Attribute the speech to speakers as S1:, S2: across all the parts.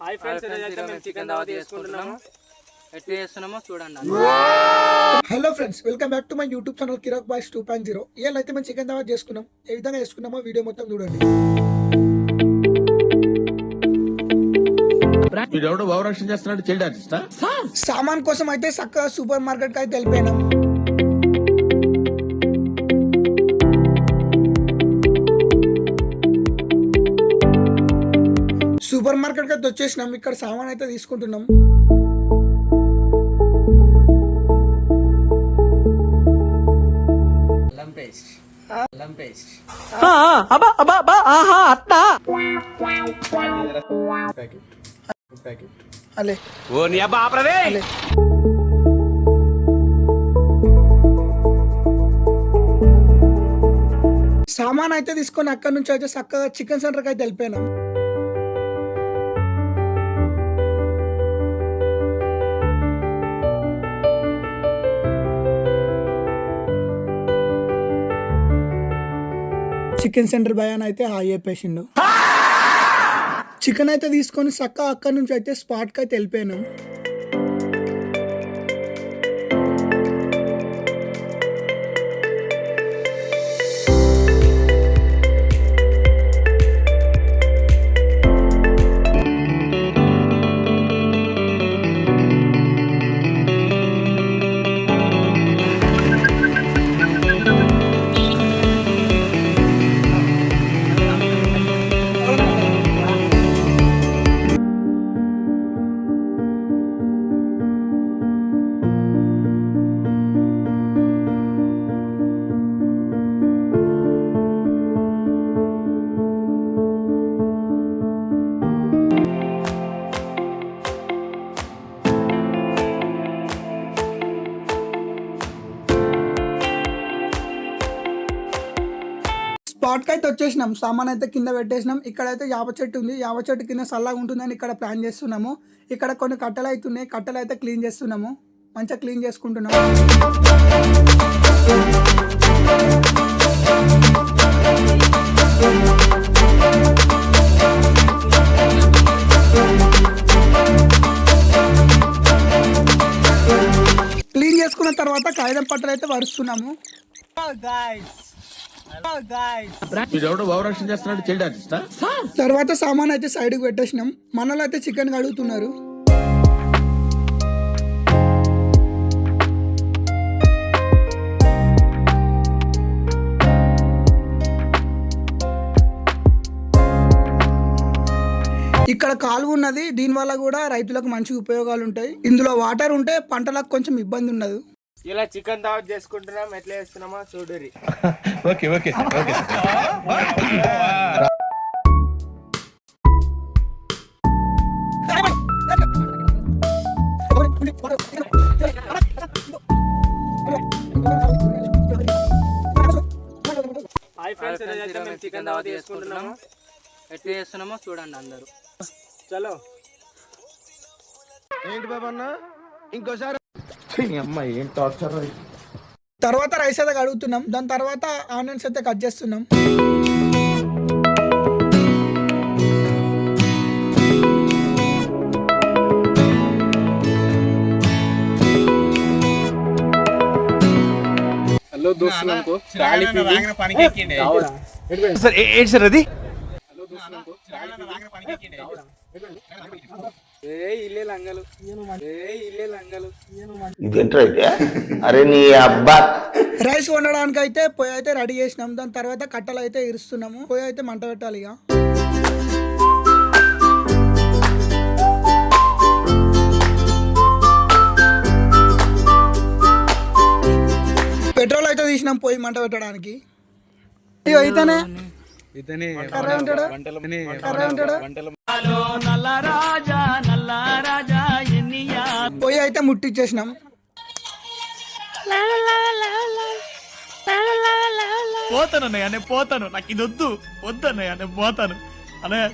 S1: Hi friends ఈరోజు అయితే మేము చికెన్ దావా చేసుకుంటున్నాము.
S2: ఎట్లా చేస్తున్నామో చూడండి
S3: hello friends welcome back to my YouTube channel Kiraak boys two point zero ఇవాళ అయితే మేము చికెన్ దావా చేసుకున్నాం ఏ విధంగా చేసుకున్నామో వీడియో మొత్తం చూడండి. సామాన్ కోసం అయితే చక్కగా సూపర్ మార్కెట్కి అయితే వెళ్ళిపోయినాం. సూపర్ మార్కెట్ అయితే వచ్చేసినాం. ఇక్కడ సామాన్ అయితే తీసుకుంటున్నాం. అలే.
S1: ఓ నీ అబ్బా
S3: సామాన్ అయితే తీసుకొని అక్కడ నుంచి అయితే చక్కగా చికెన్ సెంటర్కి అయితే వెళ్ళిపోయినాం. చికెన్ సెంటర్ భయాన్ అయితే హాయ్ చెప్పేసిండు. చికెన్ అయితే తీసుకొని చక్క అక్కడ నుంచి అయితే స్పాట్కి అయితే వెళ్ళిపోయినాం. స్పాట్కి అయితే వచ్చేసినాం. సామాన్ అయితే కింద పెట్టేసినాం. ఇక్కడ అయితే యాప చెట్టు ఉంది. యాప చెట్టు కింద చల్లగా ఉంటుందని ఇక్కడ ప్లాన్ చేస్తున్నాము. ఇక్కడ కొన్ని కట్టెలు అయితే ఉన్నాయి కట్టెలు అయితే క్లీన్ చేస్తున్నాము. మంచిగా క్లీన్ చేసుకుంటున్నాము క్లీన్ చేసుకున్న తర్వాత కాగితం పట్టలు అయితే వరుస్తున్నాము
S4: వీడెవడో
S3: తర్వాత సామాన్ అయితే సైడ్కి పెట్టేసినాం. మనలో అయితే చికెన్ కడుగుతున్నారు ఇక్కడ కాలువ ఉన్నది దీనివల్ల కూడా రైతులకు మంచి ఉపయోగాలు ఉంటాయి. ఇందులో వాటర్ ఉంటే పంటలకు కొంచెం ఇబ్బంది ఉండదు
S1: ఇలా చికెన్ దావా చేసుకుంటున్నాం ఎట్లా చేస్తున్నామో చూడురి
S4: okay okay okay
S1: hi friends ఈరోజు అయితే మేము చికెన్ దావా చేసుకుంటున్నాము.
S2: ఎట్లా చేస్తున్నామో చూడండి అందరూ.
S1: చలో.
S4: అమ్మాయి ఏం టార్చర్
S3: తర్వాత రైస్ అయితే కడుగుతున్నాం. దాని తర్వాత ఆనియన్స్ అయితే కట్ చేస్తున్నాం.
S1: హలో దోస్తులకు గాలి ఏ ఇల్లే లంగలు. ఏ ఇల్లే లంగలు.
S5: అరే నీ అబ్బా.
S3: రైస్ వండడానికి అయితే పొయ్యి అయితే రెడీ చేసినాం. దాని తర్వాత కట్టలు అయితే ఇరుస్తున్నాము. పొయ్యి అయితే మంట పెట్టాలి ఇక. పెట్రోల్ అయితే తీసినాం పొయ్యి మంట పెట్టడానికి. అయితేనే.
S1: ఇతనే
S3: పొయ్యి అయితే ముట్టిచ్చేసినాం.
S6: పోతానన్నయ్య నేను పోతాను. నాకు ఇది వద్దు. వద్దన్నయ్య నేను పోతాను. అన్నయ్య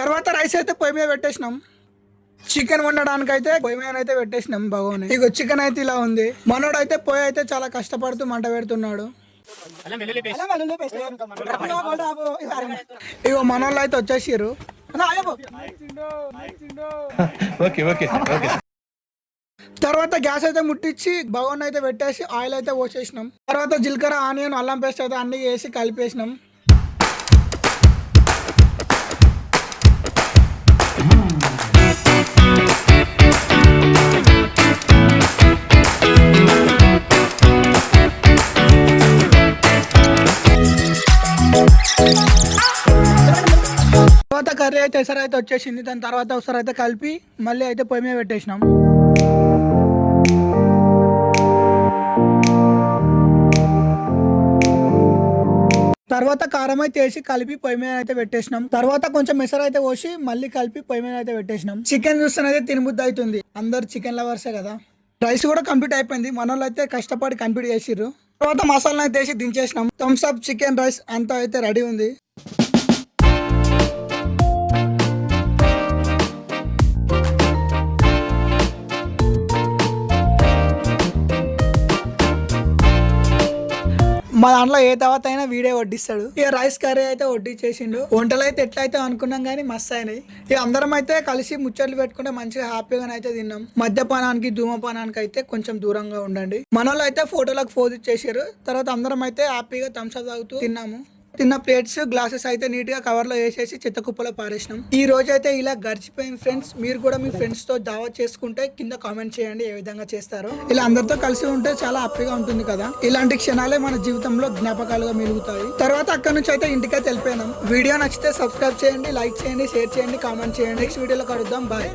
S3: తర్వాత రైస్ అయితే పొయ్యి మీద పెట్టేసినాం. చికెన్ వండడానికి అయితే పొయ్యి మీద అయితే పెట్టేసినాం బాగోని ఇగో చికెన్ అయితే ఇలా ఉంది. మనోడు అయితే పొయ్యి అయితే చాలా కష్టపడుతూ మంట పెడుతున్నాడు. ఇగో మనోళ్ళు అయితే వచ్చేసారు
S6: ఓకే ఓకే ఓకే.
S3: తర్వాత గ్యాస్ అయితే ముట్టించి బగోన్ అయితే పెట్టేసి ఆయిల్ అయితే పోసేసినాం. తర్వాత జీలకర్ర ఆనియన్ అల్లం పేస్ట్ అయితే అన్ని వేసి కలిపేసినాం. అయితే ఎసరు అయితే వచ్చేసింది. దాని తర్వాత ఒకసారి అయితే కలిపి మళ్ళీ అయితే పొయ్యి మీద పెట్టేసినాం. తర్వాత కారం అయితే వేసి కలిపి పొయ్యి మీద అయితే పెట్టేసినాం. తర్వాత కొంచెం మెసర్ అయితే పోసి మళ్ళీ కలిపి పొయ్యి మీద అయితే పెట్టేసినాం. చికెన్ చూస్తేనైతే తినబుద్ధి అవుతుంది. అందరు చికెన్ లవర్సే కదా. రైస్ కూడా కంప్లీట్ అయిపోయింది. మన అయితే కష్టపడి కంప్లీట్ చేసిర్రు. తర్వాత మసాలా అయితే వేసి దించేసినాం. థమ్స్ అప్ చికెన్ రైస్ అంతా అయితే రెడీ ఉంది. మా దాంట్లో ఏ తర్వాత అయినా వీడియో వడ్డిస్తాడు. ఇక రైస్ కర్రీ అయితే వడ్డించేసిండు వంటలు అయితే ఎట్లయితే అనుకున్నాం కానీ మస్తు అయినాయి ఇక అందరం అయితే కలిసి ముచ్చట్లు పెట్టుకుంటే మంచిగా హ్యాపీగా అయితే తిన్నాం. మద్యపానానికి ధూమపానానికి అయితే కొంచెం దూరంగా ఉండండి. మన వాళ్ళు అయితే ఫోటోలకు ఫోజ్ ఇచ్చేసారు తర్వాత అందరం అయితే హ్యాపీగా థమ్స్ అప్ తాగుతూ తిన్నాము. తిన్న ప్లేట్స్ గ్లాసెస్ అయితే నీట్గా కవర్లో వేసేసి చెత్త కుప్పలో పారేసినాం. ఈ రోజు అయితే ఇలా గడిచిపోయింది ఫ్రెండ్స్ మీరు కూడా మీ ఫ్రెండ్స్తో దావా చేసుకుంటే కింద కామెంట్ చేయండి ఏ విధంగా చేస్తారో. ఇలా అందరితో కలిసి ఉంటే చాలా హ్యాపీగా ఉంటుంది కదా. ఇలాంటి క్షణాలే మన జీవితంలో జ్ఞాపకాలుగా మిగులుతాయి తర్వాత అక్కడ నుంచి అయితే ఇంటికైతే వెళ్ళిపోయినాం. వీడియో నచ్చితే సబ్స్క్రైబ్ చేయండి లైక్ చేయండి షేర్ చేయండి కామెంట్ చేయండి. నెక్స్ట్ వీడియోలో కలుద్దాం. బాయ్